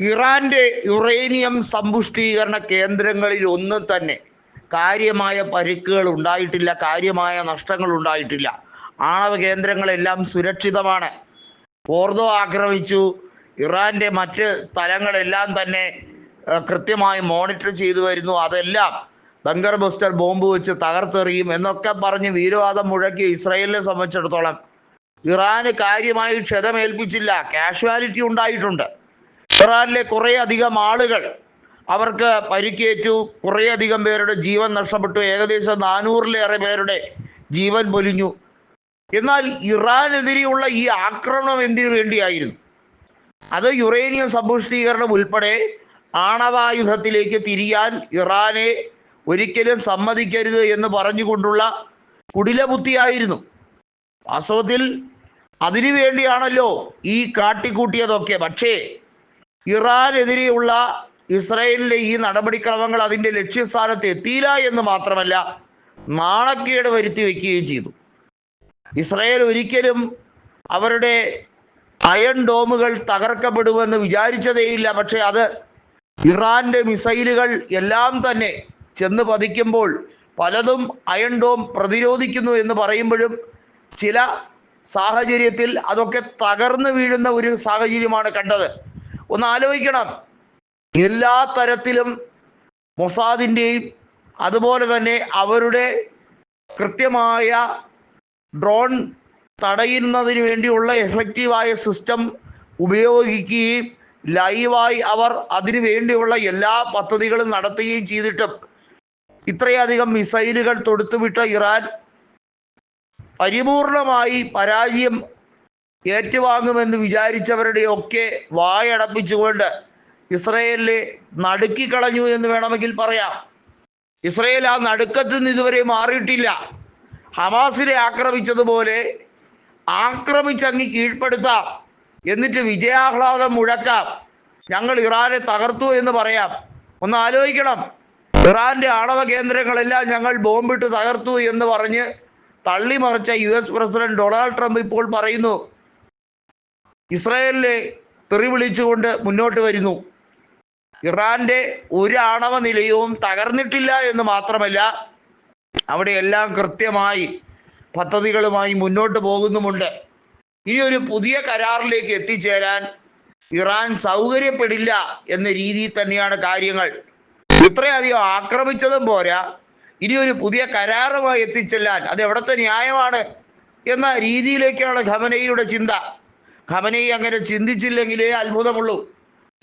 ഇറാന്റെ യുറേനിയം സമ്പുഷ്ടീകരണ കേന്ദ്രങ്ങളിൽ ഒന്നും തന്നെ. കാര്യമായ പരിക്കുകൾ ഉണ്ടായിട്ടില്ല കാര്യമായ നഷ്ടങ്ങൾ ഉണ്ടായിട്ടില്ല. ആണവ കേന്ദ്രങ്ങളെല്ലാം സുരക്ഷിതമാണ്. ഓർദോ ആക്രമിച്ചു. ഇറാന്റെ മറ്റ് സ്ഥലങ്ങളെല്ലാം തന്നെ കൃത്യമായി മോണിറ്റർ ചെയ്തു വരുന്നു. അതെല്ലാം ബങ്കർ ബസ്റ്റർ ബോംബ് വെച്ച് തകർത്തെറിയും എന്നൊക്കെ പറഞ്ഞ് വീരവാദം മുഴക്കി ഇസ്രായേലിനെ സംബന്ധിച്ചിടത്തോളം ഇറാന് കാര്യമായി ക്ഷതമേൽപ്പിച്ചില്ല. കാഷ്വാലിറ്റി ഉണ്ടായിട്ടുണ്ട്. ഇറാനിലെ കുറേ അധികം ആളുകൾ അവർക്ക് പരിക്കേറ്റു. കുറേയധികം പേരുടെ ജീവൻ നഷ്ടപ്പെട്ടു. ഏകദേശം നാനൂറിലേറെ പേരുടെ ജീവൻ പൊലിഞ്ഞു. എന്നാൽ ഇറാനെതിരെയുള്ള ഈ ആക്രമണം എന്തിനു വേണ്ടിയായിരുന്നു? അത് യുറേനിയം സമ്പുഷ്ടീകരണം ഉൾപ്പെടെ ആണവായുധത്തിലേക്ക് തിരിയാൻ ഇറാനെ ഒരിക്കലും സമ്മതിക്കരുത് എന്ന് പറഞ്ഞുകൊണ്ടുള്ള കുടിലബുദ്ധിയായിരുന്നു. വാസ്തവത്തിൽ അതിനു വേണ്ടിയാണല്ലോ ഈ കാട്ടിക്കൂട്ടിയതൊക്കെ. പക്ഷേ ഇറാനെതിരെയുള്ള ഇസ്രായേലിലെ ഈ നടപടിക്രമങ്ങൾ അതിന്റെ ലക്ഷ്യസ്ഥാനത്ത് എത്തിയില്ല എന്ന് മാത്രമല്ല നാണക്കേട് വരുത്തി വയ്ക്കുകയും ചെയ്തു. ഇസ്രയേൽ ഒരിക്കലും അവരുടെ അയൺ ഡോമുകൾ തകർക്കപ്പെടുമെന്ന് വിചാരിച്ചതേയില്ല. പക്ഷെ അത് ഇറാന്റെ മിസൈലുകൾ എല്ലാം തന്നെ ചെന്ന് പതിക്കുമ്പോൾ പലതും അയൺ ഡോം പ്രതിരോധിക്കുന്നു എന്ന് പറയുമ്പോഴും ചില സാഹചര്യത്തിൽ അതൊക്കെ തകർന്നു വീഴുന്ന ഒരു സാഹചര്യമാണ് കണ്ടത്. ഒന്ന് ആലോചിക്കണം. എല്ലാ തരത്തിലും മൊസാദിന്റെയും അതുപോലെ തന്നെ അവരുടെ കൃത്യമായ ഡ്രോൺ തടയുന്നതിന് വേണ്ടിയുള്ള എഫക്റ്റീവായ സിസ്റ്റം ഉപയോഗിക്കുകയും ലൈവായി അവർ അതിനു വേണ്ടിയുള്ള എല്ലാ പദ്ധതികളും നടത്തുകയും ചെയ്തിട്ടും ഇത്രയധികം മിസൈലുകൾ തൊടുത്തുവിട്ട ഇറാൻ പരിപൂർണമായി പരാജയം ഏറ്റുവാങ്ങുമെന്ന് വിചാരിച്ചവരുടെയൊക്കെ വായടപ്പിച്ചുകൊണ്ട് ഇസ്രയേലിനെ നടുക്കിക്കളഞ്ഞു എന്ന് വേണമെങ്കിൽ പറയാം. ഇസ്രയേൽ ആ നടുക്കത്തിൽ നിന്ന് ഇതുവരെ മാറിയിട്ടില്ല. ഹമാസിനെ ആക്രമിച്ചതുപോലെ ആക്രമിച്ചങ്ങി കീഴ്പ്പെടുത്താം. എന്നിട്ട് വിജയാഹ്ലാദം മുഴക്കാം. ഞങ്ങൾ ഇറാനെ തകർത്തു എന്ന് പറയാം. ഒന്ന് ആലോചിക്കണം. ഇറാന്റെ ആണവ കേന്ദ്രങ്ങളെല്ലാം ഞങ്ങൾ ബോംബിട്ട് തകർത്തു എന്ന് പറഞ്ഞ് തള്ളിമറിച്ച U S president Donald Trump ഇപ്പോൾ പറയുന്നു ഇസ്രായേലിനെ തെറി വിളിച്ചുകൊണ്ട് മുന്നോട്ട് വരുന്നു. ഇറാന്റെ ഒരു ആണവ നിലയവും തകർന്നിട്ടില്ല എന്ന് മാത്രമല്ല അവിടെ എല്ലാം കൃത്യമായി പദ്ധതികളുമായി മുന്നോട്ട് പോകുന്നുമുണ്ട്. ഈ ഒരു പുതിയ കരാറിലേക്ക് എത്തിച്ചേരാൻ ഇറാൻ സൗകര്യപ്പെടില്ല എന്ന രീതിയിൽ തന്നെയാണ് കാര്യങ്ങൾ. ഇത്രയധികം ആക്രമിച്ചതും പോരാ ഇനി ഒരു പുതിയ കരാറുമായി എത്തിച്ചെല്ലാൻ അത് എവിടത്തെ ന്യായമാണ് എന്ന രീതിയിലേക്കാണ് ഖമനയുടെ ചിന്ത. ഖമനയി അങ്ങനെ ചിന്തിച്ചില്ലെങ്കിലേ അത്ഭുതമുള്ളൂ.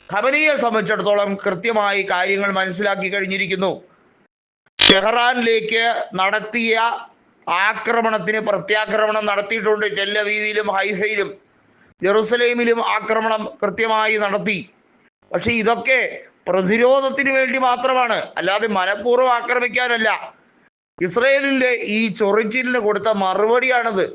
ഖമനയെ സംബന്ധിച്ചിടത്തോളം കൃത്യമായി കാര്യങ്ങൾ മനസ്സിലാക്കി കഴിഞ്ഞിരിക്കുന്നു. ഷെഹ്റാനിലേക്ക് നടത്തിയ ആക്രമണത്തിന് പ്രത്യാക്രമണം നടത്തിയിട്ടുണ്ട്. ജല്ലവീവിലും ഹൈഫയിലും ജെറുസലേമിലും ആക്രമണം കൃത്യമായി നടത്തി. പക്ഷെ ഇതൊക്കെ പ്രതിരോധത്തിന് വേണ്ടി മാത്രമാണ്. അല്ലാതെ മനഃപൂർവം ആക്രമിക്കാനല്ല. ഇസ്രയേലിന്റെ ഈ ചൊറിച്ചിലിന് കൊടുത്ത മറുപടിയാണത്.